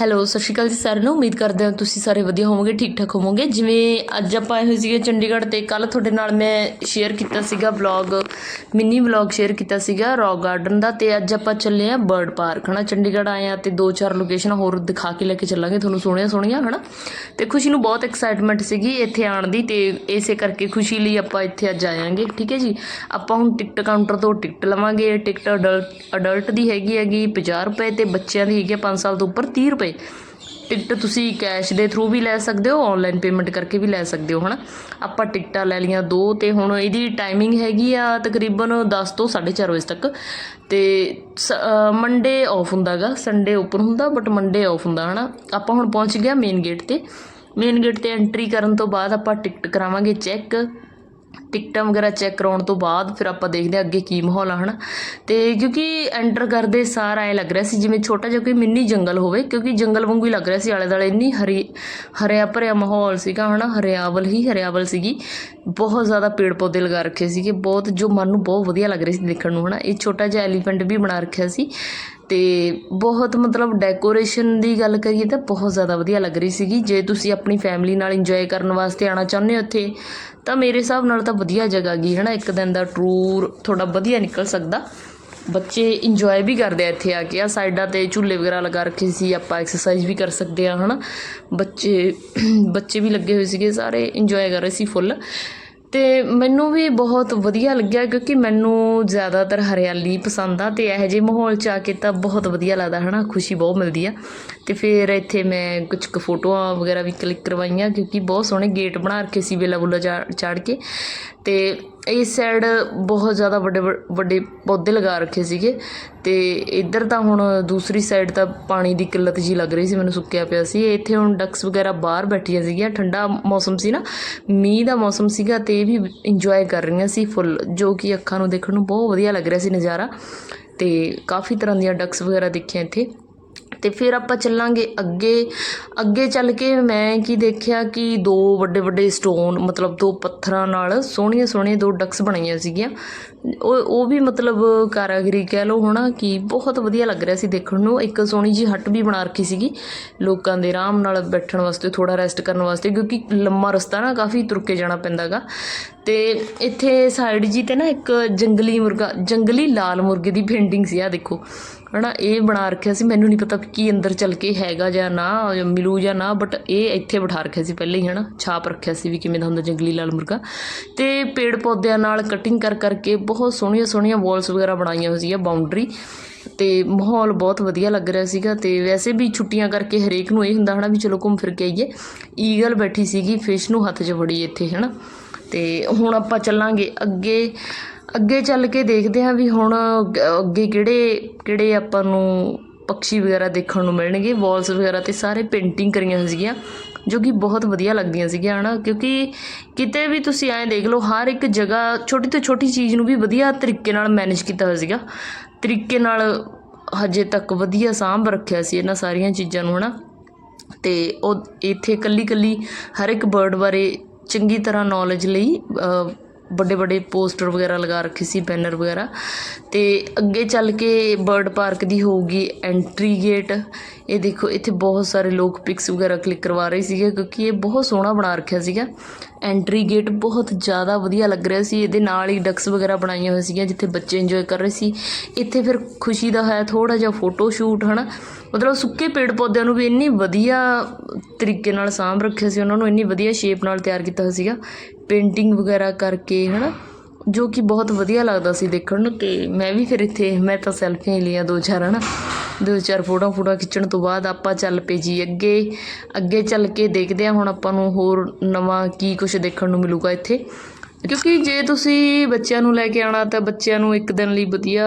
Hello ਸਤਿ ਸ਼੍ਰੀ ਅਕਾਲ ਜੀ ਸਾਰਿਆਂ ਨੂੰ। ਉਮੀਦ ਕਰਦੇ ਹਾਂ ਤੁਸੀਂ ਸਾਰੇ ਵਧੀਆ ਹੋਵੋਗੇ, ਠੀਕ ਠਾਕ ਹੋਵੋਗੇ। ਜਿਵੇਂ ਅੱਜ ਆਪਾਂ ਆਏ ਹੋਏ ਸੀਗੇ ਚੰਡੀਗੜ੍ਹ ਤੇ ਕੱਲ ਤੁਹਾਡੇ ਨਾਲ ਮੈਂ ਸ਼ੇਅਰ ਕੀਤਾ ਸੀਗਾ ਵਲੌਗ ਮਿੰਨੀ ਵਲੌਗ ਸ਼ੇਅਰ ਕੀਤਾ ਸੀਗਾ ਰੌਕ ਗਾਰਡਨ ਦਾ ਤੇ ਅੱਜ ਆਪਾਂ ਚੱਲੇ ਆ ਬਰਡ ਪਾਰਕ ਹਨਾ। ਚੰਡੀਗੜ੍ਹ ਆਏ ਆ ਤੇ ਦੋ ਚਾਰ ਲੋਕੇਸ਼ਨ ਹੋਰ ਦਿਖਾ ਕੇ ਲੈ ਕੇ ਚੱਲਾਂਗੇ, ਤੁਹਾਨੂੰ ਸੋਹਣੀਆਂ ਸੋਹਣੀਆਂ, ਹਨਾ। ਤੇ ਖੁਸ਼ੀ ਨੂੰ ਬਹੁਤ ਐਕਸਾਈਟਮੈਂਟ ਸੀਗੀ ਇੱਥੇ ਆਉਣ ਦੀ ਤੇ ਇਸੇ ਕਰਕੇ ਖੁਸ਼ੀ ਲਈ ਆਪਾਂ ਇੱਥੇ ਅੱਜ ਆਵਾਂਗੇ ਠੀਕ ਹੈ ਜੀ। ਆਪਾਂ ਹੁਣ ਟਿਕਟ ਕਾਊਂਟਰ ਤੋਂ ਟਿਕਟ ਲਵਾਂਗੇ ਟਿਕਟ ਅਡਲਟ ਅਡਲਟ ਦੀ ਹੈਗੀ ਹੈਗੀ 50 ਰੁਪਏ ਤੇ ਬੱਚਿਆਂ ਦੀ ਹੈਗੀ 5 ਸਾਲ ਤੋਂ ਉੱਪਰ 30 ਰੁਪਏ। ਟਿਕਟ ਤੁਸੀਂ ਕੈਸ਼ ਦੇ ਥਰੂ ਵੀ ਲੈ ਸਕਦੇ ਹੋ ਆਨਲਾਈਨ ਪੇਮੈਂਟ ਕਰਕੇ ਵੀ ਲੈ ਸਕਦੇ ਹੋ, ਹਨਾ? ਆਪਾਂ ਟਿਕਟਾਂ ਲੈ ਲਈਆਂ ਦੋ ਤੇ ਹੁਣ ਇਹਦੀ ਟਾਈਮਿੰਗ ਹੈਗੀ ਆ ਤਕਰੀਬਨ 10 ਤੋਂ 4:30 ਵਜੇ ਤੱਕ। ਤੇ ਮੰਡੇ ਆਫ ਹੁੰਦਾਗਾ ਸੰਡੇ ਓਪਨ ਹੁੰਦਾ ਬਟ ਮੰਡੇ ਆਫ ਹੁੰਦਾ, ਹਨਾ? ਆਪਾਂ ਹੁਣ ਪਹੁੰਚ ਗਿਆ ਮੇਨ ਗੇਟ ਤੇ। ਮੇਨ ਗੇਟ ਤੇ ਐਂਟਰੀ ਕਰਨ ਤੋਂ ਬਾਅਦ ਆਪਾਂ ਟਿਕਟ ਕਰਾਵਾਂਗੇ ਚੈੱਕ ਟਿਕਟਾਂ ਵਗੈਰਾ ਚੈੱਕ ਕਰਾਉਣ ਤੋਂ ਬਾਅਦ ਫਿਰ ਆਪਾਂ ਦੇਖਦੇ ਹਾਂ ਅੱਗੇ ਕੀ ਮਾਹੌਲ ਆ, ਹਨਾ? ਤੇ ਕਿਉਂਕਿ ਐਂਟਰ ਕਰਦੇ ਸਾਰ ਐ ਲੱਗ ਰਿਹਾ ਸੀ, ਜਿਵੇਂ ਛੋਟਾ ਜਿਹਾ ਕੋਈ ਮਿੰਨੀ ਜੰਗਲ ਹੋਵੇ, ਕਿਉਂਕਿ ਜੰਗਲ ਵਾਂਗੂ ਹੀ ਲੱਗ ਰਿਹਾ ਸੀ ਆਲੇ ਦੁਆਲੇ ਇੰਨੀ ਹਰੀ, ਹਰਿਆ ਭਰਿਆ ਮਾਹੌਲ ਸੀਗਾ, ਹਨਾ? ਹਰਿਆਵਲ ਹੀ ਹਰਿਆਵਲ ਸੀਗੀ। ਬਹੁਤ ਜ਼ਿਆਦਾ ਪੇੜ ਪੌਦੇ ਲਗਾ ਰੱਖੇ ਸੀਗੇ, ਬਹੁਤ, ਜੋ ਮਨ ਨੂੰ ਬਹੁਤ ਵਧੀਆ ਲੱਗ ਰਿਹਾ ਸੀ ਦੇਖਣ ਨੂੰ, ਹਨਾ? ਇਹ ਛੋਟਾ ਜਿਹਾ ਐਲੀਫੈਂਟ ਵੀ ਬਣਾ ਰੱਖਿਆ ਸੀ। ਤੇ ਬਹੁਤ ਮਤਲਬ ਡੈਕੋਰੇਸ਼ਨ ਦੀ ਗੱਲ ਕਰੀਏ ਤਾਂ ਬਹੁਤ ਜ਼ਿਆਦਾ ਵਧੀਆ ਲੱਗ ਰਹੀ ਸੀਗੀ। ਜੇ ਤੁਸੀਂ ਆਪਣੀ ਫੈਮਿਲੀ ਨਾਲ ਇੰਜੋਏ ਕਰਨ ਵਾਸਤੇ ਆਉਣਾ ਚਾਹੁੰਦੇ ਹੋ ਉੱਥੇ ਤਾਂ ਮੇਰੇ ਹਿਸਾਬ ਨਾਲ ਤਾਂ ਵਧੀਆ ਜਗ੍ਹਾ ਗੀ ਹੈ ਨਾ ਇੱਕ ਦਿਨ ਦਾ ਟੂਰ ਥੋੜਾ ਵਧੀਆ ਨਿਕਲ ਸਕਦਾ। ਬੱਚੇ ਇੰਜੋਏ ਵੀ ਕਰਦੇ ਆ ਇੱਥੇ ਆ ਕੇ। ਆ ਸਾਈਡਾਂ ਤੇ ਝੂਲੇ ਵਗੈਰਾ ਲਗਾ ਰੱਖੇ ਸੀ, ਆਪਾਂ ਐਕਸਰਸਾਈਜ਼ ਵੀ ਕਰ ਸਕਦੇ ਆ ਨਾ ਬੱਚੇ ਬੱਚੇ ਵੀ ਲੱਗੇ ਹੋਏ ਸੀਗੇ, ਸਾਰੇ ਇੰਜੋਏ ਕਰ ਰਹੇ ਸੀ ਫੁੱਲ ਅਤੇ ਮੈਨੂੰ ਵੀ ਬਹੁਤ ਵਧੀਆ ਲੱਗਿਆ ਕਿਉਂਕਿ ਮੈਨੂੰ ਜ਼ਿਆਦਾਤਰ ਹਰਿਆਲੀ ਪਸੰਦ ਆ ਅਤੇ ਇਹੋ ਜਿਹੇ ਮਾਹੌਲ 'ਚ ਆ ਕੇ ਤਾਂ ਬਹੁਤ ਵਧੀਆ ਲੱਗਦਾ ਹੈ ਨਾ ਖੁਸ਼ੀ ਬਹੁਤ ਮਿਲਦੀ ਆ। ਅਤੇ ਫਿਰ ਇੱਥੇ ਮੈਂ ਕੁਝ ਕੁ ਫੋਟੋਆਂ ਵਗੈਰਾ ਵੀ ਕਲਿੱਕ ਕਰਵਾਈਆਂ ਕਿਉਂਕਿ ਬਹੁਤ ਸੋਹਣੇ ਗੇਟ ਬਣਾ ਰੱਖੇ ਸੀ ਵੇਲਾ ਬੁੱਲਾ ਚੜ੍ਹ ਕੇ। ਅਤੇ ਇਸ ਸਾਈਡ ਬਹੁਤ ਜ਼ਿਆਦਾ ਵੱਡੇ ਵੱਡੇ ਪੌਦੇ ਲਗਾ ਰੱਖੇ ਸੀਗੇ ਅਤੇ ਇੱਧਰ ਤਾਂ ਹੁਣ ਦੂਸਰੀ ਸਾਈਡ ਤਾਂ ਪਾਣੀ ਦੀ ਕਿੱਲਤ ਜੀ ਲੱਗ ਰਹੀ ਸੀ, ਮੈਨੂੰ ਸੁੱਕਿਆ ਪਿਆ ਸੀ। ਇੱਥੇ ਹੁਣ ਡਕਸ ਵਗੈਰਾ ਬਾਹਰ ਬੈਠੀਆਂ ਸੀਗੀਆਂ, ਠੰਡਾ ਮੌਸਮ ਸੀ ਨਾ, ਮੀਂਹ ਦਾ ਮੌਸਮ ਸੀਗਾ ਤੇ ਇਹ ਵੀ ਇੰਜੋਏ ਕਰ ਰਹੀਆਂ ਸੀ ਫੁੱਲ ਜੋ ਕਿ ਅੱਖਾਂ ਨੂੰ ਦੇਖਣ ਨੂੰ ਬਹੁਤ ਵਧੀਆ ਲੱਗ ਰਿਹਾ ਸੀ ਨਜ਼ਾਰਾ। ਤੇ ਕਾਫੀ ਤਰ੍ਹਾਂ ਦੀਆਂ ਡੱਕਸ ਵਗੈਰਾ ਦੇਖੀਆਂ ਇੱਥੇ। ਤੇ ਫਿਰ ਆਪਾਂ ਚੱਲਾਂਗੇ ਅੱਗੇ ਅੱਗੇ ਚੱਲ ਕੇ ਮੈਂ ਕੀ ਦੇਖਿਆ ਕਿ ਦੋ ਵੱਡੇ ਵੱਡੇ ਸਟੋਨ ਮਤਲਬ ਦੋ ਪੱਥਰਾਂ ਨਾਲ ਸੋਹਣੀਆਂ ਸੋਹਣੀਆਂ ਦੋ ਡਕਸ ਬਣਾਈਆਂ ਸੀਗੀਆਂ। ਉਹ ਉਹ ਵੀ ਮਤਲਬ ਕਾਰਾਗਰੀ ਕਹਿ ਲਓ ਹਨਾ ਕਿ ਬਹੁਤ ਵਧੀਆ ਲੱਗ ਰਿਹਾ ਸੀ ਦੇਖਣ ਨੂੰ। ਇੱਕ ਸੋਹਣੀ ਜੀ ਹੱਟ ਵੀ ਬਣਾ ਰੱਖੀ ਸੀਗੀ ਲੋਕਾਂ ਦੇ ਆਰਾਮ ਨਾਲ ਬੈਠਣ ਵਾਸਤੇ ਥੋੜਾ ਰੈਸਟ ਕਰਨ ਵਾਸਤੇ, ਕਿਉਂਕਿ ਲੰਮਾ ਰਸਤਾ ਨਾ ਕਾਫੀ ਤੁਰ ਕੇ ਜਾਣਾ ਪੈਂਦਾਗਾ ਤੇ ਇੱਥੇ ਸਾਈਡ ਜੀ ਤੇ ਨਾ ਇੱਕ ਜੰਗਲੀ ਮੁਰਗਾ, ਜੰਗਲੀ ਲਾਲ ਮੁਰਗੇ ਦੀ ਪੇਂਟਿੰਗ ਸੀ ਆ ਦੇਖੋ। ਹਨਾ, ਇਹ ਬਣਾ ਰੱਖਿਆ ਸੀ, ਮੈਨੂੰ ਨਹੀਂ ਪਤਾ ਕੀ ਅੰਦਰ ਚੱਲ ਕੇ ਹੈਗਾ ਜਾਂ ਨਾ ਮਿਲੂ ਜਾਂ ਨਾ ਬਟ ਇਹ ਇੱਥੇ ਬਿਠਾ ਰੱਖਿਆ ਸੀ ਪਹਿਲੇ ਹੀ, ਹਨਾ? ਛਾਪ ਰੱਖਿਆ ਸੀ ਵੀ ਕਿਵੇਂ ਦਾ ਹੁੰਦਾ ਜੰਗਲੀ ਲਾਲ ਮੁਰਗਾ। ਤੇ ਪੇੜ ਪੌਦਿਆਂ ਨਾਲ ਕਟਿੰਗ ਕਰ ਕਰਕੇ ਬਹੁਤ ਸੋਹਣੀਆਂ ਸੋਹਣੀਆਂ ਵਾਲਸ ਵਗੈਰਾ ਬਣਾਈਆਂ ਹੋਈਆਂ ਸੀਗੀਆਂ ਬਾਉਂਡਰੀ ਤੇ ਮਾਹੌਲ ਬਹੁਤ ਵਧੀਆ ਲੱਗ ਰਿਹਾ ਸੀਗਾ ਤੇ ਵੈਸੇ ਵੀ ਛੁੱਟੀਆਂ ਕਰਕੇ ਹਰੇਕ ਨੂੰ ਇਹ ਹੁੰਦਾ ਹਨਾ ਵੀ ਚਲੋ ਘੁੰਮ ਫਿਰ ਕੇ ਆਈਏ। ਈਗਲ ਬੈਠੀ ਸੀਗੀ ਫਿਸ਼ ਨੂੰ ਹੱਥ 'ਚ ਫੜੀ ਇੱਥੇ, ਹਨਾ? ਤੇ ਹੁਣ ਆਪਾਂ ਚੱਲਾਂਗੇ ਅੱਗੇ ਅੱਗੇ ਚੱਲ ਕੇ ਦੇਖਦੇ ਹਾਂ ਵੀ ਹੁਣ ਅੱਗੇ ਕਿਹੜੇ ਕਿਹੜੇ ਆਪਾਂ ਨੂੰ ਪੰਛੀ ਵਗੈਰਾ ਦੇਖਣ ਨੂੰ ਮਿਲਣਗੇ ਵਾਲਸ ਵਗੈਰਾ ਤੇ ਸਾਰੇ ਪੇਂਟਿੰਗ ਕਰੀਆਂ ਸੀਗੀਆਂ, ਜੋ ਕਿ ਬਹੁਤ ਵਧੀਆ ਲੱਗਦੀਆਂ ਸੀਗੀਆਂ, ਹਨਾ? ਕਿਉਂਕਿ ਕਿਤੇ ਵੀ ਤੁਸੀਂ ਐਂ ਦੇਖ ਲਓ, ਹਰ ਇੱਕ ਜਗ੍ਹਾ ਛੋਟੀ ਤੋਂ ਛੋਟੀ ਚੀਜ਼ ਨੂੰ ਵੀ ਵਧੀਆ ਤਰੀਕੇ ਨਾਲ ਮੈਨੇਜ ਕੀਤਾ ਹੋਇਆ ਸੀਗਾ। ਤਰੀਕੇ ਨਾਲ ਹਜੇ ਤੱਕ ਵਧੀਆ ਸਾਂਭ ਰੱਖਿਆ ਸੀ ਇਹਨਾਂ ਸਾਰੀਆਂ ਚੀਜ਼ਾਂ ਨੂੰ, ਹਨਾ? ਤੇ ਉਹ ਇੱਥੇ ਕੱਲੀ ਕੱਲੀ ਹਰ ਇੱਕ ਬਰਡ ਬਾਰੇ ਚੰਗੀ ਤਰ੍ਹਾਂ ਨੌਲੇਜ ਲਈ ਵੱਡੇ ਵੱਡੇ ਪੋਸਟਰ ਵਗੈਰਾ ਲਗਾ ਰੱਖੇ ਸੀ, ਬੈਨਰ ਵਗੈਰਾ। ਅਤੇ ਅੱਗੇ ਚੱਲ ਕੇ ਬਰਡ ਪਾਰਕ ਦੀ ਹੋਊਗੀ ਐਂਟਰੀ ਗੇਟ। ਇਹ ਦੇਖੋ, ਇੱਥੇ ਬਹੁਤ ਸਾਰੇ ਲੋਕ ਪਿਕਸ ਵਗੈਰਾ ਕਲਿੱਕ ਕਰਵਾ ਰਹੇ ਸੀਗੇ, ਕਿਉਂਕਿ ਇਹ ਬਹੁਤ ਸੋਹਣਾ ਬਣਾ ਰੱਖਿਆ ਸੀਗਾ। ਐਂਟਰੀ ਗੇਟ ਬਹੁਤ ਜ਼ਿਆਦਾ ਵਧੀਆ ਲੱਗ ਰਿਹਾ ਸੀ। ਇਹਦੇ ਨਾਲ ਹੀ ਡਕਸ ਵਗੈਰਾ ਬਣਾਈਆਂ ਹੋਈਆਂ ਸੀਗੀਆਂ, ਜਿੱਥੇ ਬੱਚੇ ਇੰਜੋਏ ਕਰ ਰਹੇ ਸੀ। ਇੱਥੇ ਫਿਰ ਖੁਸ਼ੀ ਦਾ ਹੋਇਆ ਥੋੜਾ ਜਿਹਾ ਫੋਟੋ ਸ਼ੂਟ, ਹਨਾ? ਮਤਲਬ ਸੁੱਕੇ ਪੇੜ ਪੌਦਿਆਂ ਨੂੰ ਵੀ ਇੰਨੀ ਵਧੀਆ ਤਰੀਕੇ ਨਾਲ ਸਾਂਭ ਰੱਖਿਆ ਸੀ, ਉਹਨਾਂ ਨੂੰ ਇੰਨੀ ਵਧੀਆ ਸ਼ੇਪ ਨਾਲ ਤਿਆਰ ਕੀਤਾ ਹੋਇਆ ਸੀਗਾ। ਪੇਂਟਿੰਗ ਵਗੈਰਾ ਕਰਕੇ ਹੈ ਨਾ ਜੋ ਕਿ ਬਹੁਤ ਵਧੀਆ ਲੱਗਦਾ ਸੀ ਦੇਖਣ ਨੂੰ ਅਤੇ ਮੈਂ ਵੀ ਫਿਰ ਇੱਥੇ, ਮੈਂ ਤਾਂ ਸੈਲਫੀਆਂ ਲਈਆਂ ਦੋ ਚਾਰ ਹੈ ਨਾ ਦੋ ਚਾਰ ਫੋਟੋਆਂ ਫੋਟੋਆਂ ਖਿੱਚਣ ਤੋਂ ਬਾਅਦ ਆਪਾਂ ਚੱਲ ਪਏ ਜੀ ਅੱਗੇ ਅੱਗੇ ਚੱਲ ਕੇ ਦੇਖਦੇ ਹਾਂ, ਹੁਣ ਆਪਾਂ ਨੂੰ ਹੋਰ ਨਵਾਂ ਕੀ ਕੁਝ ਦੇਖਣ ਨੂੰ ਮਿਲੂਗਾ ਇੱਥੇ। ਕਿਉਂਕਿ ਜੇ ਤੁਸੀਂ ਬੱਚਿਆਂ ਨੂੰ ਲੈ ਕੇ ਆਉਣਾ, ਤਾਂ ਬੱਚਿਆਂ ਨੂੰ ਇੱਕ ਦਿਨ ਲਈ ਵਧੀਆ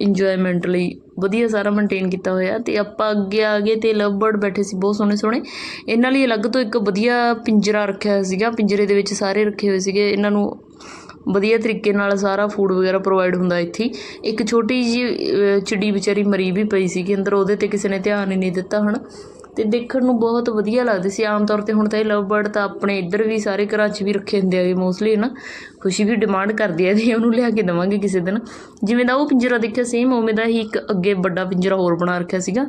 ਇੰਜੋਏਮੈਂਟ ਲਈ ਵਧੀਆ ਸਾਰਾ ਮੇਨਟੇਨ ਕੀਤਾ ਹੋਇਆ ਤੇ ਆਪਾਂ ਅੱਗੇ ਆ ਗਏ ਤੇ ਲਵ ਬਰਡ ਬੈਠੇ ਸੀ, ਬਹੁਤ ਸੋਹਣੇ ਸੋਹਣੇ। ਇਹਨਾਂ ਲਈ ਅਲੱਗ ਤੋਂ ਇੱਕ ਵਧੀਆ ਪਿੰਜਰਾ ਰੱਖਿਆ ਹੋਇਆ ਸੀਗਾ, ਪਿੰਜਰੇ ਦੇ ਵਿੱਚ ਸਾਰੇ ਰੱਖੇ ਹੋਏ ਸੀਗੇ। ਇਹਨਾਂ ਨੂੰ ਵਧੀਆ ਤਰੀਕੇ ਨਾਲ ਸਾਰਾ ਫੂਡ ਵਗੈਰਾ ਪ੍ਰੋਵਾਈਡ ਹੁੰਦਾ ਇੱਥੇ ਇੱਕ ਛੋਟੀ ਜੀ ਚਿੜੀ ਵਿਚਾਰੀ ਮਰੀ ਵੀ ਪਈ ਸੀਗੀ ਅੰਦਰ, ਉਹਦੇ ਤੇ ਕਿਸੇ ਨੇ ਧਿਆਨ ਹੀ ਨਹੀਂ ਦਿੱਤਾ, ਹਨਾ? ਅਤੇ ਦੇਖਣ ਨੂੰ ਬਹੁਤ ਵਧੀਆ ਲੱਗਦੇ ਸੀ। ਆਮ ਤੌਰ ਤੇ ਹੁਣ ਤਾਂ ਇਹ ਲਵ ਬਰਡ ਤਾਂ ਆਪਣੇ ਇੱਧਰ ਵੀ ਸਾਰੇ ਘਰਾਂ 'ਚ ਵੀ ਰੱਖੇ ਹੁੰਦੇ ਆਗੇ ਮੋਸਟਲੀ ਹੈ ਨਾ ਖੁਸ਼ੀ ਵੀ ਡਿਮਾਂਡ ਕਰਦੀ ਹੈ ਤੇ ਉਹਨੂੰ ਲਿਆ ਕੇ ਦੇਵਾਂਗੇ ਕਿਸੇ ਦਿਨ। ਜਿਵੇਂ ਦਾ ਉਹ ਪਿੰਜਰਾ ਦੇਖਿਆ ਸੇਮ ਉਵੇਂ ਦਾ ਹੀ ਇੱਕ ਅੱਗੇ ਵੱਡਾ ਪਿੰਜਰਾ ਹੋਰ ਬਣਾ ਰੱਖਿਆ ਸੀਗਾ।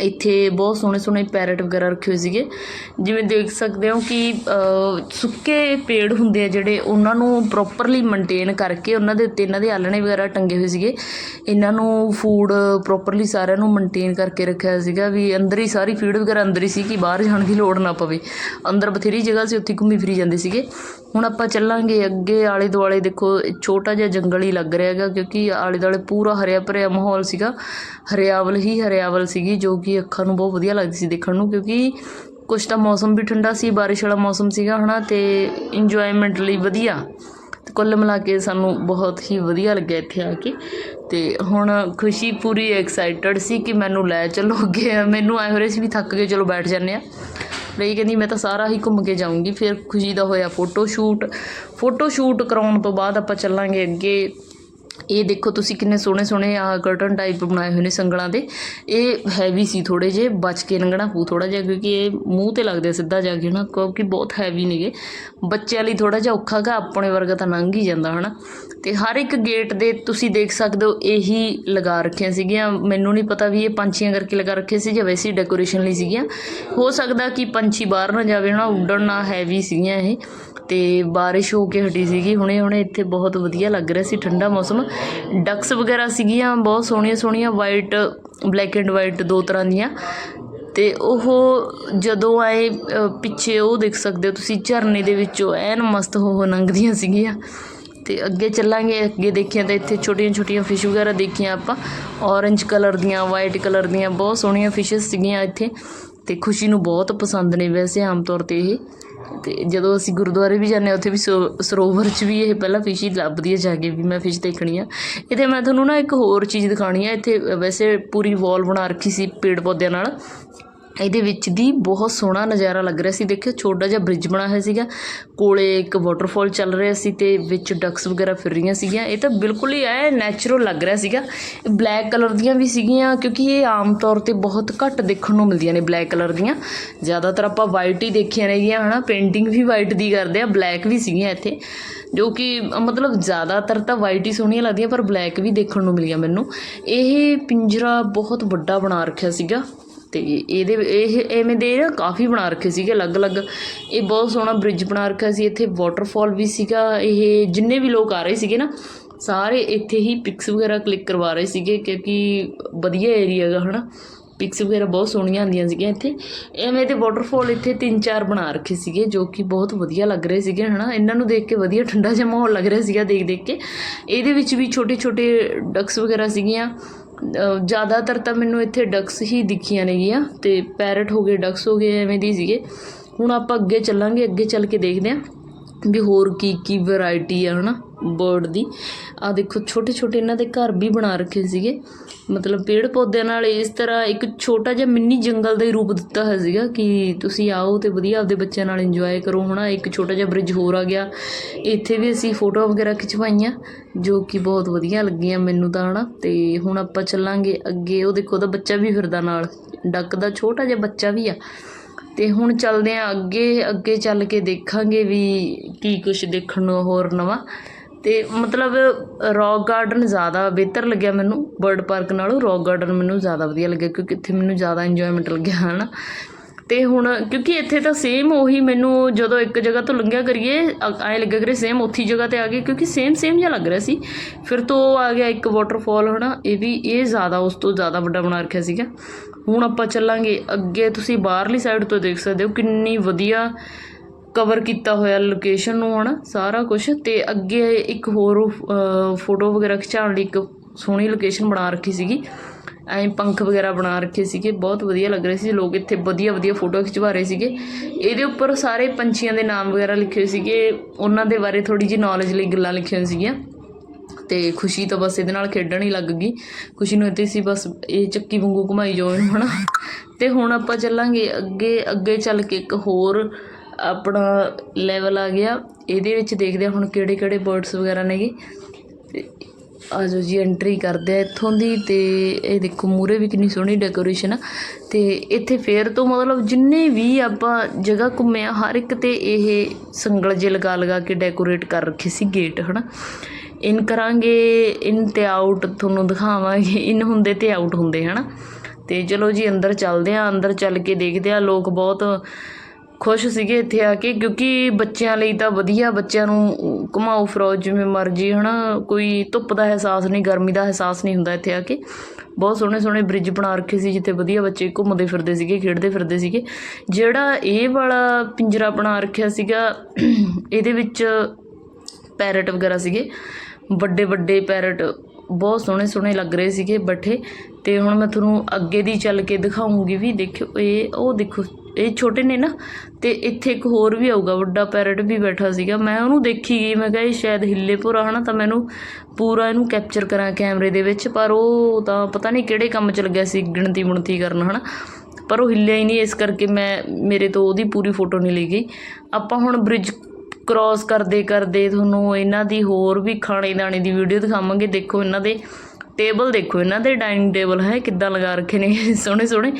ਇੱਥੇ ਬਹੁਤ ਸੋਹਣੇ ਸੋਹਣੇ ਪੈਰਟ ਵਗੈਰਾ ਰੱਖੇ ਹੋਏ ਸੀਗੇ। ਜਿਵੇਂ ਦੇਖ ਸਕਦੇ ਹੋ ਕਿ ਸੁੱਕੇ ਪੇੜ ਹੁੰਦੇ ਆ ਜਿਹੜੇ, ਉਹਨਾਂ ਨੂੰ ਪ੍ਰੋਪਰਲੀ ਮੇਨਟੇਨ ਕਰਕੇ ਉਹਨਾਂ ਦੇ ਉੱਤੇ ਇਹਨਾਂ ਦੇ ਆਲਣੇ ਵਗੈਰਾ ਟੰਗੇ ਹੋਏ ਸੀਗੇ। ਇਹਨਾਂ ਨੂੰ ਫੂਡ ਪ੍ਰੋਪਰਲੀ ਸਾਰਿਆਂ ਨੂੰ ਮੇਨਟੇਨ ਕਰਕੇ ਰੱਖਿਆ ਹੋਇਆ ਸੀਗਾ ਵੀ ਅੰਦਰ ਹੀ ਸਾਰੀ ਫੀਡ ਵਗੈਰਾ ਅੰਦਰ ਹੀ ਸੀ ਕਿ ਬਾਹਰ ਜਾਣ ਦੀ ਲੋੜ ਨਾ ਪਵੇ। ਅੰਦਰ ਬਥੇਰੀ ਜਗ੍ਹਾ ਸੀ, ਉੱਥੇ ਘੁੰਮੀ ਫਿਰੀ ਜਾਂਦੇ ਸੀਗੇ। ਹੁਣ ਆਪਾਂ ਚੱਲਾਂਗੇ ਅੱਗੇ ਆਲੇ ਦੁਆਲੇ। ਦੇਖੋ, ਛੋਟਾ ਜਿਹਾ ਜੰਗਲ ਹੀ ਲੱਗ ਰਿਹਾ ਹੈਗਾ ਕਿਉਂਕਿ ਆਲੇ ਦੁਆਲੇ ਪੂਰਾ ਹਰਿਆ ਭਰਿਆ ਮਾਹੌਲ ਸੀਗਾ। ਹਰਿਆਵਲ ਹੀ ਹਰਿਆਵਲ ਸੀਗੀ ਜੋ ਕਿ ਅੱਖਾਂ ਨੂੰ ਬਹੁਤ ਵਧੀਆ ਲੱਗਦੀ ਸੀ ਦੇਖਣ ਨੂੰ ਕਿਉਂਕਿ ਕੁਛ ਤਾਂ ਮੌਸਮ ਵੀ ਠੰਡਾ ਸੀ, ਬਾਰਿਸ਼ ਵਾਲਾ ਮੌਸਮ ਸੀਗਾ ਹਨਾ, ਤੇ ਇੰਜੋਇਮੈਂਟ ਲਈ ਵਧੀਆ। ਤੇ ਕੁੱਲ ਮਿਲਾ ਕੇ ਸਾਨੂੰ ਬਹੁਤ ਹੀ ਵਧੀਆ ਲੱਗਿਆ ਇੱਥੇ ਆ ਕੇ। ਤੇ ਹੁਣ ਖੁਸ਼ੀ ਪੂਰੀ ਐਕਸਾਈਟਡ ਸੀ ਕਿ ਮੈਨੂੰ ਲੈ ਚੱਲੋ ਅੱਗੇ, ਮੈਨੂੰ ਆਏ ਹੋ ਰਿਹਾ ਸੀ ਵੀ ਥੱਕ ਗਏ, ਚਲੋ ਬੈਠ ਜਾਂਦੇ ਆ ਲਈ ਕਹਿੰਦੀ, ਮੈਂ ਤਾਂ ਸਾਰਾ ਹੀ ਘੁੰਮ ਕੇ ਜਾਊਂਗੀ। ਫਿਰ ਖੁਸ਼ੀ ਦਾ ਹੋਇਆ ਫੋਟੋ ਸ਼ੂਟ ਫੋਟੋ ਸ਼ੂਟ ਕਰਾਉਣ ਤੋਂ ਬਾਅਦ ਆਪਾਂ ਚੱਲਾਂਗੇ ਅੱਗੇ। ਇਹ ਦੇਖੋ ਤੁਸੀਂ ਕਿੰਨੇ ਸੋਹਣੇ ਸੋਹਣੇ ਆ ਕਰਟਨ ਟਾਈਪ ਬਣਾਏ ਹੋਏ ਨੇ ਸੰਗਲਾਂ ਦੇ। ਇਹ ਹੈਵੀ ਸੀ ਥੋੜੇ ਜੇ ਬਚ ਕੇ ਲੰਘਣਾ ਪੂ ਥੋੜਾ ਜਿਹਾ ਕਿਉਂਕਿ ਇਹ ਮੂੰਹ ਤੇ ਲੱਗਦੇ ਸਿੱਧਾ ਜਾ ਕੇ ਹਨਾ, ਕਿਉਂਕਿ ਬਹੁਤ ਹੈਵੀ ਨੇਗੇ। ਬੱਚਿਆਂ ਲਈ ਥੋੜਾ ਜਿਹਾ ਔਖਾ ਗਾ, ਆਪਣੇ ਵਰਗਾ ਤਾਂ ਲੰਘ ਹੀ ਜਾਂਦਾ ਹਨਾ। ਤੇ ਹਰ ਇੱਕ ਗੇਟ ਦੇ ਤੁਸੀਂ ਦੇਖ ਸਕਦੇ ਹੋ, ਇਹੀ ਲਗਾ ਰੱਖੀਆਂ ਸੀਗੀਆਂ। ਮੈਨੂੰ ਨਹੀਂ ਪਤਾ ਵੀ ਇਹ ਪੰਛੀਆਂ ਕਰਕੇ ਲਗਾ ਰੱਖੇ ਸੀ ਜਾਂ ਵੈਸੇ ਡੈਕੋਰੇਸ਼ਨ ਲਈ ਸੀਗੀਆਂ। ਹੋ ਸਕਦਾ ਕਿ ਪੰਛੀ ਬਾਹਰ ਨਾ ਜਾਵੇ ਨਾ ਉੱਡਣ ਨਾ ਹੈਵੀ ਸੀਗੀਆਂ ਇਹ। ਤੇ ਬਾਰਿਸ਼ ਹੋ ਕੇ ਹਟੀ ਸੀਗੀ ਹੁਣੇ ਹੁਣੇ ਇੱਥੇ ਬਹੁਤ ਵਧੀਆ ਲੱਗ ਰਿਹਾ ਸੀ, ਠੰਡਾ ਮੌਸਮ। ਡਕਸ ਵਗੈਰਾ ਸੀਗੀਆਂ, ਬਹੁਤ ਸੋਹਣੀਆਂ ਸੋਹਣੀਆਂ ਵਾਈਟ ਬਲੈਕ ਐਂਡ ਵਾਈਟ ਦੋ ਤਰ੍ਹਾਂ ਦੀਆਂ। ਅਤੇ ਉਹ ਜਦੋਂ ਆਏ ਪਿੱਛੇ ਉਹ ਦੇਖ ਸਕਦੇ ਹੋ ਤੁਸੀਂ, ਝਰਨੇ ਦੇ ਵਿੱਚੋਂ ਐਨ ਮਸਤ ਹੋ ਹੋ ਲੰਘਦੀਆਂ ਸੀਗੀਆਂ। ਅਤੇ ਅੱਗੇ ਚੱਲਾਂਗੇ, ਅੱਗੇ ਦੇਖਿਆ ਤਾਂ ਇੱਥੇ ਛੋਟੀਆਂ ਛੋਟੀਆਂ ਫਿਸ਼ ਵਗੈਰਾ ਦੇਖੀਆਂ ਆਪਾਂ। ਔਰੇਂਜ ਕਲਰ ਦੀਆਂ ਵਾਈਟ ਕਲਰ ਦੀਆਂ, ਬਹੁਤ ਸੋਹਣੀਆਂ ਫਿਸ਼ਸ ਸੀਗੀਆਂ ਇੱਥੇ। ਅਤੇ ਖੁਸ਼ੀ ਨੂੰ ਬਹੁਤ ਪਸੰਦ ਨੇ ਵੈਸੇ ਆਮ ਤੌਰ ਤੇ ਇਹ। ਅਤੇ ਜਦੋਂ ਅਸੀਂ ਗੁਰਦੁਆਰੇ ਵੀ ਜਾਂਦੇ ਹਾਂ, ਉੱਥੇ ਵੀ ਸੋ ਸਰੋਵਰ 'ਚ ਵੀ ਇਹ ਪਹਿਲਾਂ ਫਿਸ਼ ਹੀ ਲੱਭਦੀ ਹੈ ਜਾ ਕੇ ਵੀ ਮੈਂ ਫਿਸ਼ ਦੇਖਣੀ ਆ। ਇੱਥੇ ਮੈਂ ਤੁਹਾਨੂੰ ਨਾ ਇੱਕ ਹੋਰ ਚੀਜ਼ ਦਿਖਾਉਣੀ ਆ, ਇੱਥੇ ਵੈਸੇ ਪੂਰੀ ਵੋਲ ਬਣਾ ਰੱਖੀ ਸੀ ਪੇੜ ਪੌਦਿਆਂ ਨਾਲ। ਇਹਦੇ ਵਿੱਚ ਦੀ ਬਹੁਤ ਸੋਹਣਾ ਨਜ਼ਾਰਾ ਲੱਗ ਰਿਹਾ ਸੀ। ਦੇਖਿਓ ਛੋਟਾ ਜਿਹਾ ਬ੍ਰਿਜ ਬਣਾ ਹੋਇਆ ਸੀਗਾ। ਕੋਲੇ ਇੱਕ ਵਾਟਰਫਾਲ ਚੱਲ ਰਿਹਾ ਸੀ ਤੇ ਵਿੱਚ ਡਕਸ ਵਗੈਰਾ ਫਿਰ ਰਹੀਆਂ ਸੀਗੀਆਂ। ਇਹ ਤਾਂ ਬਿਲਕੁਲ ਹੀ ਐ ਨੈਚੁਰਲ ਲੱਗ ਰਿਹਾ ਸੀਗਾ। ਇਹ ਬਲੈਕ ਕਲਰ ਦੀਆਂ ਵੀ ਸੀਗੀਆਂ ਕਿਉਂਕਿ ਇਹ ਆਮ ਤੌਰ ਤੇ ਬਹੁਤ ਘੱਟ ਦੇਖਣ ਨੂੰ ਮਿਲਦੀਆਂ ਨੇ ਬਲੈਕ ਕਲਰ ਦੀਆਂ। ਜ਼ਿਆਦਾਤਰ ਆਪਾਂ ਵਾਈਟ ਹੀ ਦੇਖੀਆਂ ਨੇਗੀਆਂ ਹਨਾ? ਪੇਂਟਿੰਗ ਵੀ ਵਾਈਟ ਦੀ ਕਰਦੇ ਆ ਬਲੈਕ ਵੀ ਸੀਗੀਆਂ ਇੱਥੇ। ਜੋ ਕਿ ਮਤਲਬ ਜ਼ਿਆਦਾਤਰ ਤਾਂ ਵਾਈਟ ਹੀ ਸੋਹਣੀਆਂ ਲੱਗਦੀਆਂ, ਪਰ ਬਲੈਕ ਵੀ ਦੇਖਣ ਨੂੰ ਮਿਲੀਆਂ ਮੈਨੂੰ। ਇਹ ਪਿੰਜਰਾ ਬਹੁਤ ਵੱਡਾ ਬਣਾ ਰੱਖਿਆ ਸੀਗਾ। ਅਤੇ ਇਹਦੇ ਇਹ ਐਵੇਂ ਦੇ ਨਾ ਕਾਫੀ ਬਣਾ ਰੱਖੇ ਸੀਗੇ ਅਲੱਗ-ਅਲੱਗ। ਇਹ ਬਹੁਤ ਸੋਹਣਾ ਬ੍ਰਿਜ ਬਣਾ ਰੱਖਿਆ ਸੀ। ਇੱਥੇ ਵਾਟਰਫਾਲ ਵੀ ਸੀਗਾ। ਇਹ ਜਿੰਨੇ ਵੀ ਲੋਕ ਆ ਰਹੇ ਸੀਗੇ ਨਾ, ਸਾਰੇ ਇੱਥੇ ਹੀ ਪਿਕਸ ਵਗੈਰਾ ਕਲਿੱਕ ਕਰਵਾ ਰਹੇ ਸੀਗੇ ਕਿਉਂਕਿ ਵਧੀਆ ਏਰੀਆ ਹੈਗਾ, ਹਨਾ। ਪਿਕਸ ਵਗੈਰਾ ਬਹੁਤ ਸੋਹਣੀਆਂ ਆਉਂਦੀਆਂ ਸੀਗੀਆਂ ਇੱਥੇ। ਐਵੇਂ ਦੇ ਵਾਟਰਫਾਲ ਇੱਥੇ ਤਿੰਨ ਚਾਰ ਬਣਾ ਰੱਖੇ ਸੀਗੇ, ਜੋ ਕਿ ਬਹੁਤ ਵਧੀਆ ਲੱਗ ਰਹੇ ਸੀਗੇ, ਹਨਾ। ਇਹਨਾਂ ਨੂੰ ਦੇਖ ਕੇ ਵਧੀਆ ਠੰਡਾ ਜਿਹਾ ਮਾਹੌਲ ਲੱਗ ਰਿਹਾ ਸੀਗਾ ਦੇਖ ਦੇਖ ਕੇ। ਇਹਦੇ ਵਿੱਚ ਵੀ ਛੋਟੇ ਛੋਟੇ ਡਕਸ ਵਗੈਰਾ ਸੀਗੀਆਂ। ਜ਼ਿਆਦਾਤਰ ਤਾਂ ਮੈਨੂੰ ਇੱਥੇ ਡਕਸ ਹੀ ਦਿਖੀਆਂ ਨੇਗੀਆਂ ਅਤੇ ਪੈਰਟ ਹੋ ਗਏ, ਡਕਸ ਹੋ ਗਏ, ਐਵੇਂ ਦੀ ਸੀਗੇ। ਹੁਣ ਆਪਾਂ ਅੱਗੇ ਚੱਲਾਂਗੇ, ਅੱਗੇ ਚੱਲ ਕੇ ਦੇਖਦੇ ਹਾਂ ਵੀ ਹੋਰ ਕੀ ਕੀ ਵੈਰਾਈਟੀ ਆ ਹੈ ਨਾ ਬਰਡ ਦੀ। ਆ ਦੇਖੋ ਛੋਟੇ ਛੋਟੇ ਇਹਨਾਂ ਦੇ ਘਰ ਵੀ ਬਣਾ ਰੱਖੇ ਸੀਗੇ। ਮਤਲਬ ਪੇੜ ਪੌਦਿਆਂ ਨਾਲ ਇਸ ਤਰ੍ਹਾਂ ਇੱਕ ਛੋਟਾ ਜਿਹਾ ਮਿੰਨੀ ਜੰਗਲ ਦਾ ਹੀ ਰੂਪ ਦਿੱਤਾ ਹੋਇਆ ਸੀਗਾ ਕਿ ਤੁਸੀਂ ਆਓ ਤੇ ਵਧੀਆ ਆਪਦੇ ਬੱਚਿਆਂ ਨਾਲ ਇੰਜੋਏ ਕਰੋ, ਹਨਾ। ਇੱਕ ਛੋਟਾ ਜਿਹਾ ਬ੍ਰਿਜ ਹੋਰ ਆ ਗਿਆ। ਇੱਥੇ ਵੀ ਅਸੀਂ ਫੋਟੋ ਵਗੈਰਾ ਖਿਚਵਾਈਆਂ, ਜੋ ਕਿ ਬਹੁਤ ਵਧੀਆ ਲੱਗੀਆਂ ਮੈਨੂੰ ਤਾਂ, ਹਨਾ। ਤੇ ਹੁਣ ਆਪਾਂ ਚੱਲਾਂਗੇ ਅੱਗੇ, ਉਹ ਦੇਖੋ, ਉਹਦਾ ਬੱਚਾ ਵੀ ਫਿਰਦਾ ਨਾਲ। ਡੱਕ ਦਾ ਛੋਟਾ ਜਿਹਾ ਬੱਚਾ ਵੀ ਆ। ਤੇ ਹੁਣ ਚੱਲਦੇ ਆ ਅੱਗੇ ਅੱਗੇ ਚੱਲ ਕੇ ਦੇਖਾਂਗੇ ਵੀ ਕੀ ਕੁਝ ਦੇਖਣ ਨੂੰ ਹੋਰ ਨਵਾਂ। ਅਤੇ ਮਤਲਬ ਰੌਕ ਗਾਰਡਨ ਜ਼ਿਆਦਾ ਬਿਹਤਰ ਲੱਗਿਆ ਮੈਨੂੰ ਬਰਡ ਪਾਰਕ ਨਾਲੋਂ ਰੌਕ ਗਾਰਡਨ ਮੈਨੂੰ ਜ਼ਿਆਦਾ ਵਧੀਆ ਲੱਗਿਆ, ਕਿਉਂਕਿ ਇੱਥੇ ਮੈਨੂੰ ਜ਼ਿਆਦਾ ਇੰਜੋਇਮੈਂਟ ਲੱਗਿਆ ਹੈ ਨਾ ਅਤੇ ਹੁਣ, ਕਿਉਂਕਿ ਇੱਥੇ ਤਾਂ ਸੇਮ ਉਹੀ ਮੈਨੂੰ ਜਦੋਂ ਇੱਕ ਜਗ੍ਹਾ ਤੋਂ ਲੰਘਿਆ ਕਰੀਏ ਐਂ ਲੱਗਿਆ ਕਰੇ ਸੇਮ ਉੱਥੀ ਜਗ੍ਹਾ ਤੇ ਆ ਗਏ, ਕਿਉਂਕਿ ਸੇਮ ਸੇਮ ਜਿਹਾ ਲੱਗ ਰਿਹਾ ਸੀ। ਫਿਰ ਤੋਂ ਆ ਗਿਆ ਇੱਕ ਵਾਟਰਫਾਲ ਨਾ ਇਹ ਵੀ, ਇਹ ਜ਼ਿਆਦਾ ਉਸ ਤੋਂ ਜ਼ਿਆਦਾ ਵੱਡਾ ਬਣਾ ਰੱਖਿਆ ਸੀਗਾ। ਹੁਣ ਆਪਾਂ ਚੱਲਾਂਗੇ, ਅੱਗੇ ਤੁਸੀਂ ਬਾਹਰਲੀ ਸਾਈਡ ਤੋਂ ਦੇਖ ਸਕਦੇ ਹੋ, ਕਿੰਨੀ ਵਧੀਆ ਕਵਰ ਕੀਤਾ ਹੋਇਆ ਲੋਕੇਸ਼ਨ ਨੂੰ ਹਨਾ, ਸਾਰਾ ਕੁਝ ਤੇ ਅੱਗੇ ਇੱਕ ਹੋਰ ਫੋਟੋ ਵਗੈਰਾ ਖਿਚਾਉਣ ਲਈ ਇੱਕ ਸੋਹਣੀ ਲੋਕੇਸ਼ਨ ਬਣਾ ਰੱਖੀ ਸੀਗੀ। ਐਂ ਪੰਖ ਵਗੈਰਾ ਬਣਾ ਰੱਖੇ ਸੀਗੇ, ਬਹੁਤ ਵਧੀਆ ਲੱਗ ਰਹੇ ਸੀ, ਲੋਕ ਇੱਥੇ ਵਧੀਆ ਵਧੀਆ ਫੋਟੋ ਖਿਚਵਾ ਰਹੇ ਸੀਗੇ। ਇਹਦੇ ਉੱਪਰ ਸਾਰੇ ਪੰਛੀਆਂ ਦੇ ਨਾਮ ਵਗੈਰਾ ਲਿਖੇ ਹੋਏ ਸੀਗੇ, ਉਹਨਾਂ ਦੇ ਬਾਰੇ ਥੋੜੀ ਜਿਹੀ ਨੌਲੇਜ ਲਈ ਗੱਲਾਂ ਲਿਖੀਆਂ ਸੀਗੀਆਂ। ਤੇ ਖੁਸ਼ੀ ਤਾਂ ਬਸ ਇਹਦੇ ਨਾਲ ਖੇਡਣ ਹੀ ਲੱਗ ਗਈ। ਖੁਸ਼ੀ ਨੂੰ ਇੱਥੇ ਸੀ ਬਸ ਇਹ ਚੱਕੀ ਵਾਂਗੂ ਘੁਮਾਈ ਜਾਓ ਇਹਨੂੰ ਹਨਾ। ਤੇ ਹੁਣ ਆਪਾਂ ਚੱਲਾਂਗੇ ਅੱਗੇ ਅੱਗੇ ਚੱਲ ਕੇ ਇੱਕ ਹੋਰ ਆਪਣਾ ਲੈਵਲ ਆ ਗਿਆ। ਇਹਦੇ ਵਿੱਚ ਦੇਖਦੇ ਹਾਂ ਹੁਣ ਕਿਹੜੇ ਕਿਹੜੇ ਬਰਡਸ ਵਗੈਰਾ ਨੇਗੇ। ਅਤੇ ਆ ਆਜੋ ਜੀ ਐਂਟਰੀ ਕਰਦੇ ਆ ਇੱਥੋਂ ਦੀ ਤੇ ਇਹ ਦੇਖੋ ਮੂਰੇ ਵੀ ਕਿੰਨੀ ਸੋਹਣੀ ਡੈਕੋਰੇਸ਼ਨ ਆ। ਤੇ ਇੱਥੇ ਫੇਰ ਤੋਂ ਮਤਲਬ ਜਿੰਨੇ ਵੀ ਆਪਾਂ ਜਗ੍ਹਾ ਘੁੰਮਿਆ ਹਰ ਇੱਕ ਤੇ ਇਹ ਸੰਗਲ ਜੇ ਲਗਾ ਲਗਾ ਕੇ ਡੈਕੋਰੇਟ ਕਰ ਰੱਖੇ ਸੀ ਗੇਟ ਹਨਾ। ਇਨ ਕਰਾਂਗੇ ਇਨ ਤੇ ਆਊਟ ਤੁਹਾਨੂੰ ਦਿਖਾਵਾਂਗੇ ਇਨ ਹੁੰਦੇ ਤੇ ਆਊਟ ਹੁੰਦੇ, ਹਨਾ। ਤੇ ਚਲੋ ਜੀ, ਅੰਦਰ ਚੱਲਦੇ ਆ, ਅੰਦਰ ਚੱਲ ਕੇ ਦੇਖਦੇ ਆ। ਲੋਕ ਬਹੁਤ ਖੁਸ਼ ਸੀਗੇ ਇੱਥੇ ਆ ਕੇ, ਕਿਉਂਕਿ ਬੱਚਿਆਂ ਲਈ ਤਾਂ ਵਧੀਆ, ਬੱਚਿਆਂ ਨੂੰ ਘੁਮਾਓ ਫਿਰਾਓ ਜਿਵੇਂ ਮਰਜ਼ੀ ਹੈ ਨਾ ਕੋਈ ਧੁੱਪ ਦਾ ਅਹਿਸਾਸ ਨਹੀਂ, ਗਰਮੀ ਦਾ ਅਹਿਸਾਸ ਨਹੀਂ ਹੁੰਦਾ ਇੱਥੇ ਆ ਕੇ। ਬਹੁਤ ਸੋਹਣੇ ਸੋਹਣੇ ਬ੍ਰਿਜ ਬਣਾ ਰੱਖੇ ਸੀ, ਜਿੱਥੇ ਵਧੀਆ ਬੱਚੇ ਘੁੰਮਦੇ ਫਿਰਦੇ ਸੀਗੇ, ਖੇਡਦੇ ਫਿਰਦੇ ਸੀਗੇ। ਜਿਹੜਾ ਇਹ ਵਾਲਾ ਪਿੰਜਰਾ ਬਣਾ ਰੱਖਿਆ ਸੀਗਾ, ਇਹਦੇ ਵਿੱਚ ਪੈਰਟ ਵਗੈਰਾ ਸੀਗੇ। ਵੱਡੇ ਵੱਡੇ ਪੈਰਟ ਬਹੁਤ ਸੋਹਣੇ ਸੋਹਣੇ ਲੱਗ ਰਹੇ ਸੀਗੇ ਬੱਠੇ। ਤੇ ਹੁਣ ਮੈਂ ਤੁਹਾਨੂੰ ਅੱਗੇ ਦੀ ਚੱਲ ਕੇ ਦਿਖਾਉਂਗੀ ਵੀ ਦੇਖਿਓ, ਇਹ ਉਹ ਦੇਖੋ ਇਹ ਛੋਟੇ ਨੇ ਨਾ, ਤੇ ਇੱਥੇ ਇੱਕ ਹੋਰ ਵੀ ਆਊਗਾ, ਵੱਡਾ ਪੈਰਟ ਵੀ ਬੈਠਾ ਸੀਗਾ। ਮੈਂ ਉਹਨੂੰ ਦੇਖੀ ਗਈ, ਮੈਂ ਕਿਹਾ ਇਹ ਸ਼ਾਇਦ ਹਿੱਲੇ ਭੁਰਾ ਹਨਾ, ਤਾਂ ਮੈਨੂੰ ਪੂਰਾ ਇਹਨੂੰ ਕੈਪਚਰ ਕਰਾਂ ਕੈਮਰੇ ਦੇ ਵਿੱਚ, ਪਰ ਉਹ ਤਾਂ ਪਤਾ ਨਹੀਂ ਕਿਹੜੇ ਕੰਮ ਚ ਲੱਗਿਆ ਸੀ, ਗਿਣਤੀ ਬੁਣਤੀ ਕਰਨ ਹਨਾ। ਪਰ ਉਹ ਹਿੱਲਿਆ ਹੀ ਨਹੀਂ, ਇਸ ਕਰਕੇ ਮੈਂ, ਮੇਰੇ ਤੋਂ ਉਹਦੀ ਪੂਰੀ ਫੋਟੋ ਨਹੀਂ ਲਈ ਗਈ। ਆਪਾਂ ਹੁਣ ਬ੍ਰਿਜ ਕ੍ਰਾਸ ਕਰਦੇ ਕਰਦੇ ਤੁਹਾਨੂੰ ਇਹਨਾਂ ਦੀ ਹੋਰ ਵੀ ਖਾਣੇ ਦਾਣੇ ਦੀ ਵੀਡੀਓ ਦਿਖਾਵਾਂਗੇ। ਦੇਖੋ ਇਹਨਾਂ ਦੇ ਟੇਬਲ ਦੇਖੋ ਇਹਨਾਂ ਦੇ ਡਾਈਨਿੰਗ ਟੇਬਲ ਹੈ, ਕਿੱਦਾਂ ਲਗਾ ਰੱਖੇ ਨੇ ਸੋਹਣੇ ਸੋਹਣੇ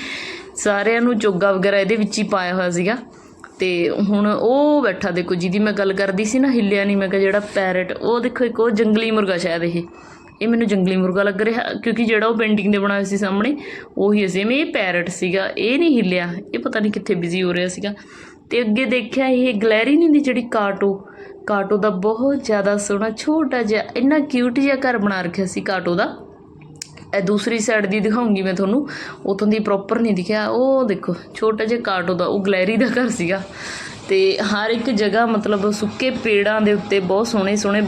ਸਾਰਿਆਂ ਨੂੰ ਚੋਗਾ ਵਗੈਰਾ ਇਹਦੇ ਵਿੱਚ ਹੀ ਪਾਇਆ ਹੋਇਆ ਸੀਗਾ। ਤੇ ਹੁਣ ਉਹ ਬੈਠਾ ਦੇਖੋ, ਜਿਹਦੀ ਮੈਂ ਗੱਲ ਕਰਦੀ ਸੀ ਨਾ ਹਿੱਲਿਆ ਨਹੀਂ ਮੈਂ ਕਿਹਾ ਜਿਹੜਾ ਪੈਰਟ ਉਹ ਦੇਖੋ ਇੱਕ ਉਹ ਜੰਗਲੀ ਮੁਰਗਾ ਸ਼ਾਇਦ ਇਹ। ਇਹ ਮੈਨੂੰ ਜੰਗਲੀ ਮੁਰਗਾ ਲੱਗ ਰਿਹਾ, ਕਿਉਂਕਿ ਜਿਹੜਾ ਉਹ ਪੇਂਟਿੰਗ ਦੇ ਬਣਾਇਆ ਸੀ ਸਾਹਮਣੇ, ਉਹੀ ਸੀ ਮੈਂ ਇਹ ਪੈਰਟ ਸੀਗਾ, ਇਹ ਨਹੀਂ ਹਿੱਲਿਆ, ਇਹ ਪਤਾ ਨਹੀਂ ਕਿੱਥੇ ਬਿਜ਼ੀ ਹੋ ਰਿਹਾ ਸੀਗਾ। ਤੇ ਅੱਗੇ ਦੇਖਿਆ ਇਹ ਗਲੈਰੀ ਨਹੀਂ ਦੀ ਜਿਹੜੀ ਕਾਟੋ ਕਾਟੋ ਦਾ ਬਹੁਤ ਜ਼ਿਆਦਾ ਸੋਹਣਾ, ਛੋਟਾ ਜਿਹਾ, ਇੰਨਾ ਕਿਊਟ ਜਿਹਾ ਘਰ ਬਣਾ ਰੱਖਿਆ ਸੀ ਕਾਟੋ ਦਾ। ਇਹ ਦੂਸਰੀ ਸਾਈਡ ਦੀ ਦਿਖਾਉਂਗੀ ਮੈਂ ਤੁਹਾਨੂੰ। ਉਤੋਂ ਦੀ ਪ੍ਰੋਪਰ ਨਹੀਂ ਦਿਖਿਆ। ਉਹ ਦੇਖੋ, ਛੋਟਾ ਜਿਹਾ ਕਾਟੋ ਦਾ, ਉਹ ਗਲੈਰੀ ਦਾ ਘਰ ਸੀਗਾ। ਤੇ ਹਰ ਇੱਕ ਜਗ੍ਹਾ ਮਤਲਬ ਸੁੱਕੇ ਪੇੜਾਂ ਦੇ ਉੱਤੇ ਬਹੁਤ ਸੋਹਣੇ ਸੋਹਣੇ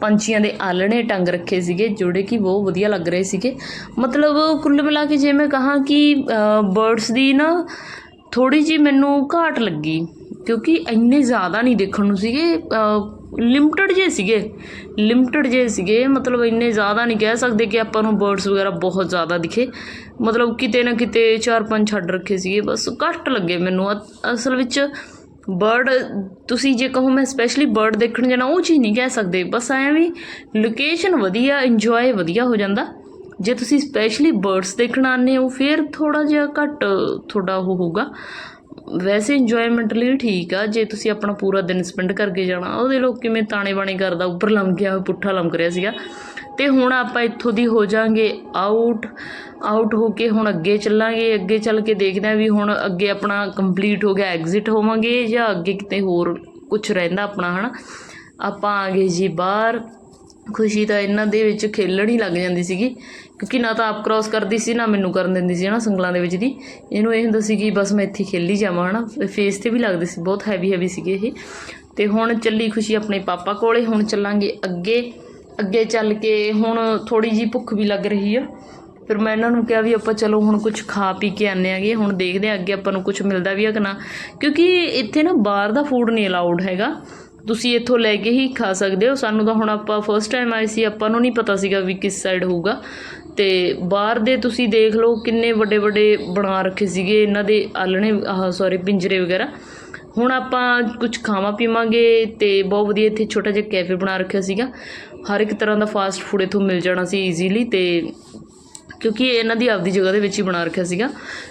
ਪੰਛੀਆਂ ਦੇ ਆਲਣੇ ਟੰਗ ਰੱਖੇ ਸੀਗੇ, ਜਿਹੜੇ ਕਿ ਬਹੁਤ ਵਧੀਆ ਲੱਗ ਰਹੇ ਸੀਗੇ। ਮਤਲਬ ਕੁੱਲ ਮਿਲਾ ਕੇ ਜੇ ਮੈਂ ਕਹਾਂ ਕਿ ਬਰਡਸ ਦੀ ਨਾ ਥੋੜੀ ਜੀ ਮੈਨੂੰ ਘਾਟ ਲੱਗੀ। ਕਿਉਂਕਿ ਇੰਨੇ ਜ਼ਿਆਦਾ ਨਹੀਂ ਦੇਖਣ ਨੂੰ ਸੀਗੇ ਲਿਮਟਿਡ ਜੇ ਸੀਗੇ। ਲਿਮਟਿਡ ਜੇ ਸੀਗੇ, ਮਤਲਬ ਇੰਨੇ ਜ਼ਿਆਦਾ ਨਹੀਂ ਕਹਿ ਸਕਦੇ ਕਿ ਆਪਾਂ ਨੂੰ ਬਰਡਸ ਵਗੈਰਾ ਬਹੁਤ ਜ਼ਿਆਦਾ ਦਿਖੇ। ਮਤਲਬ ਕਿਤੇ ਨਾ ਕਿਤੇ ਚਾਰ ਪੰਜ ਛੱਡ ਰੱਖੇ ਸੀਗੇ, ਬਸ ਘੱਟ ਲੱਗੇ ਮੈਨੂੰ। ਅ- ਅਸਲ ਵਿੱਚ ਬਰਡ ਤੁਸੀਂ ਜੇ ਕਹੋ ਮੈਂ ਸਪੈਸ਼ਲੀ ਬਰਡ ਦੇਖਣ ਜਾਣਾ, ਉਹ ਚੀਜ਼ ਨਹੀਂ ਕਹਿ ਸਕਦੇ। ਬਸ ਐਂ ਵੀ ਲੋਕੇਸ਼ਨ ਵਧੀਆ ਇੰਜੋਏ ਵਧੀਆ ਹੋ ਜਾਂਦਾ। ਜੇ ਤੁਸੀਂ ਸਪੈਸ਼ਲੀ ਬਰਡਸ ਦੇਖਣ ਆਉਂਦੇ ਹੋ, ਫਿਰ ਥੋੜਾ ਜਿਹਾ ਘੱਟ ਤੁਹਾਡਾ ਉਹ ਹੋਊਗਾ। ਵੈਸੇ ਇੰਜੋਇਮੈਂਟ ਲਈ ਠੀਕ ਆ, ਜੇ ਤੁਸੀਂ ਆਪਣਾ ਪੂਰਾ ਦਿਨ ਸਪੈਂਡ ਕਰਕੇ ਜਾਣਾ, ਉਹਦੇ ਲੋਕ ਕਿਵੇਂ ਤਾਣੇ ਬਾਣੇ ਕਰਦਾ, ਉੱਪਰ ਲੰਮ ਗਿਆ, ਪੁੱਠਾ ਲੰਮ ਰਿਹਾ ਸੀਗਾ। ਤੇ ਹੁਣ ਆਪਾਂ ਇੱਥੋਂ ਦੀ ਹੋ ਜਾਾਂਗੇ ਆਊਟ ਆਊਟ ਹੋ ਕੇ ਹੁਣ ਅੱਗੇ ਚੱਲਾਂਗੇ, ਅੱਗੇ ਚੱਲ ਕੇ ਦੇਖਦੇ ਹਾਂ ਵੀ ਹੁਣ ਅੱਗੇ ਆਪਣਾ ਕੰਪਲੀਟ ਹੋ ਗਿਆ ਐਗਜ਼ਿਟ ਹੋਵਾਂਗੇ ਜਾਂ ਅੱਗੇ ਕਿਤੇ ਹੋਰ ਕੁਝ ਰਹਿੰਦਾ ਆਪਣਾ, ਹਨਾ? ਆਪਾਂ ਆ ਗਏ ਜੀ ਬਾਹਰ। ਖੁਸ਼ੀ ਤਾਂ ਇਹਨਾਂ ਦੇ ਵਿੱਚ ਖੇਲਣ ਹੀ ਲੱਗ ਜਾਂਦੀ ਸੀਗੀ, ਕਿਉਂਕਿ ਨਾ ਤਾਂ ਆਪ ਕ੍ਰਾਸ ਕਰਦੀ ਸੀ, ਨਾ ਮੈਨੂੰ ਕਰਨ ਦਿੰਦੀ ਸੀ, ਹਨਾ, ਸੰਗਲਾਂ ਦੇ ਵਿੱਚ ਦੀ। ਇਹਨੂੰ ਇਹ ਹੁੰਦਾ ਸੀ ਕਿ ਬਸ ਮੈਂ ਇੱਥੇ ਖੇਲੀ ਜਾਵਾਂ, ਹਨਾ ਫੇਸ ਤੇ ਵੀ ਲੱਗਦੇ ਸੀ, ਬਹੁਤ ਹੈਵੀ ਹੈਵੀ ਸੀਗੇ ਇਹ। ਤੇ ਹੁਣ ਚੱਲੀ ਖੁਸ਼ੀ ਆਪਣੇ ਪਾਪਾ ਕੋਲੇ, ਹੁਣ ਚੱਲਾਂਗੇ ਅੱਗੇ ਅੱਗੇ ਚੱਲ ਕੇ ਹੁਣ ਥੋੜੀ ਜੀ ਭੁੱਖ ਵੀ ਲੱਗ ਰਹੀ ਆ। ਫਿਰ ਮੈਂ ਇਹਨਾਂ ਨੂੰ ਕਿਹਾ ਵੀ ਆਪਾਂ ਚਲੋ ਹੁਣ ਕੁਝ ਖਾ ਪੀ ਕੇ ਆਨੇ ਆਗੇ, ਹੁਣ ਦੇਖਦੇ ਆ ਅੱਗੇ ਆਪਾਂ ਨੂੰ ਕੁਝ ਮਿਲਦਾ ਵੀ ਆ ਕਿ ਨਾ। ਕਿਉਂਕਿ ਇੱਥੇ ਨਾ ਬਾਹਰ ਦਾ ਫੂਡ ਨਹੀਂ ਅਲਾਉਡ ਹੈਗਾ। ਤੁਸੀਂ ਇੱਥੋਂ ਲੈ ਕੇ ਹੀ ਖਾ ਸਕਦੇ ਹੋ। ਸਾਨੂੰ ਤਾਂ ਹੁਣ ਆਪਾਂ ਫਸਟ ਟਾਈਮ ਆਏ ਸੀ, ਆਪਾਂ ਨੂੰ ਨਹੀਂ ਪਤਾ ਸੀਗਾ ਵੀ ਕਿਸ ਸਾਈਡ ਹੋਊਗਾ। ਤੇ ਬਾਹਰ ਦੇ ਤੁਸੀਂ ਦੇਖ ਲਓ ਕਿੰਨੇ ਵੱਡੇ ਵੱਡੇ ਬਣਾ ਰੱਖੇ ਸੀਗੇ, ਇਹਨਾਂ ਦੇ ਆਲਣੇ ਆਹ ਸੌਰੀ ਪਿੰਜਰੇ ਵਗੈਰਾ। ਹੁਣ ਆਪਾਂ ਕੁਝ ਖਾਵਾਂ ਪੀਵਾਂਗੇ ਤੇ ਬਹੁਤ ਵਧੀਆ ਇੱਥੇ ਛੋਟਾ ਜਿਹਾ ਕੈਫੇ ਬਣਾ ਰੱਖਿਆ ਸੀਗਾ। ਹਰ ਇੱਕ ਤਰ੍ਹਾਂ ਦਾ ਫਾਸਟ ਫੂਡ ਇੱਥੋਂ ਮਿਲ ਜਾਣਾ ਸੀ ਈਜ਼ੀਲੀ ਤੇ ਕਿਉਂਕਿ ਇਹ ਇਹਨਾਂ ਦੀ ਆਪਦੀ ਜਗ੍ਹਾ ਦੇ ਵਿੱਚ ਹੀ ਬਣਾ ਰੱਖਿਆ ਸੀਗਾ।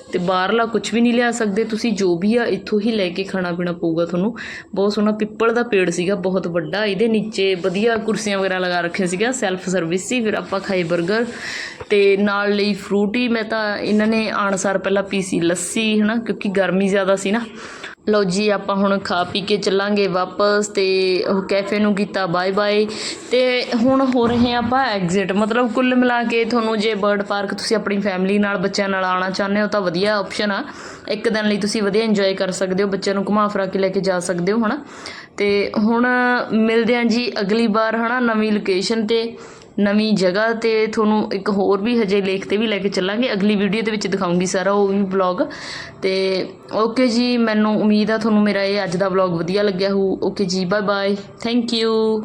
ਅਤੇ ਬਾਹਰਲਾ ਕੁਝ ਵੀ ਨਹੀਂ ਲਿਆ ਸਕਦੇ। ਤੁਸੀਂ ਜੋ ਵੀ ਆ, ਇੱਥੋਂ ਹੀ ਲੈ ਕੇ ਖਾਣਾ ਪੀਣਾ ਪਊਗਾ ਤੁਹਾਨੂੰ। ਬਹੁਤ ਸੋਹਣਾ ਪਿੱਪਲ ਦਾ ਪੇੜ ਸੀਗਾ, ਬਹੁਤ ਵੱਡਾ। ਇਹਦੇ ਨੀਚੇ ਵਧੀਆ ਕੁਰਸੀਆਂ ਵਗੈਰਾ ਲਗਾ ਰੱਖਿਆ ਸੀਗਾ ਸੈਲਫ ਸਰਵਿਸ ਸੀ। ਫਿਰ ਆਪਾਂ ਖਾਏ 버ਗਰ ਤੇ ਨਾਲ ਲਈ ਫਰੂਟੀ ਮੈਂ ਤਾਂ ਇਹਨਾਂ ਨੇ ਆਣਸਾਰ ਪਹਿਲਾਂ ਪੀਸੀ ਲੱਸੀ, ਹਨਾ? ਕਿਉਂਕਿ ਗਰਮੀ ਜ਼ਿਆਦਾ ਸੀ ਨਾ। ਲਓ ਜੀ, ਆਪਾਂ ਹੁਣ ਖਾ ਪੀ ਕੇ ਚੱਲਾਂਗੇ ਵਾਪਸ ਤੇ ਉਹ ਕੈਫੇ ਨੂੰ ਕੀਤਾ ਬਾਏ ਬਾਏ। ਤੇ ਹੁਣ ਹੋ ਰਹੇ ਹਾਂ ਆਪਾਂ ਐਗਜ਼ਿਟ ਮਤਲਬ ਕੁੱਲ ਮਿਲਾ ਕੇ ਤੁਹਾਨੂੰ ਜੇ ਬਰਡ ਪਾਰਕ ਤੁਸੀਂ ਆਪਣੀ ਫੈਮਿਲੀ ਨਾਲ, ਬੱਚਿਆਂ ਨਾਲ ਆਉਣਾ ਚਾਹੁੰਦੇ ਹੋ ਤਾਂ ਵਧੀਆ ਆਪਸ਼ਨ ਆ। ਇੱਕ ਦਿਨ ਲਈ ਤੁਸੀਂ ਵਧੀਆ ਇੰਜੋਏ ਕਰ ਸਕਦੇ ਹੋ, ਬੱਚਿਆਂ ਨੂੰ ਘੁਮਾ ਫਿਰਾ ਕੇ ਲੈ ਕੇ ਜਾ ਸਕਦੇ ਹੋ, ਹਨਾ। ਤੇ ਹੁਣ ਮਿਲਦੇ ਹਾਂ ਜੀ ਅਗਲੀ ਵਾਰ, ਹਨਾ, ਨਵੀਂ ਲੋਕੇਸ਼ਨ ਤੇ। ਨਵੀਂ ਜਗ੍ਹਾ ਤੇ ਤੁਹਾਨੂੰ ਇੱਕ ਹੋਰ ਵੀ ਹਜੇ ਲੇਖ ਤੇ ਵੀ ਲੈ ਕੇ ਚੱਲਾਂਗੇ। ਅਗਲੀ ਵੀਡੀਓ ਦੇ ਵਿੱਚ ਦਿਖਾਉਂਗੀ ਸਾਰਾ ਉਹ ਵੀ ਵਲੌਗ ਅਤੇ ਓਕੇ ਜੀ, ਮੈਨੂੰ ਉਮੀਦ ਆ ਤੁਹਾਨੂੰ ਮੇਰਾ ਇਹ ਅੱਜ ਦਾ ਵਲੌਗ ਵਧੀਆ ਲੱਗਿਆ ਹੋਊ। ਓਕੇ ਜੀ ਬਾਏ ਬਾਏ ਥੈਂਕ ਯੂ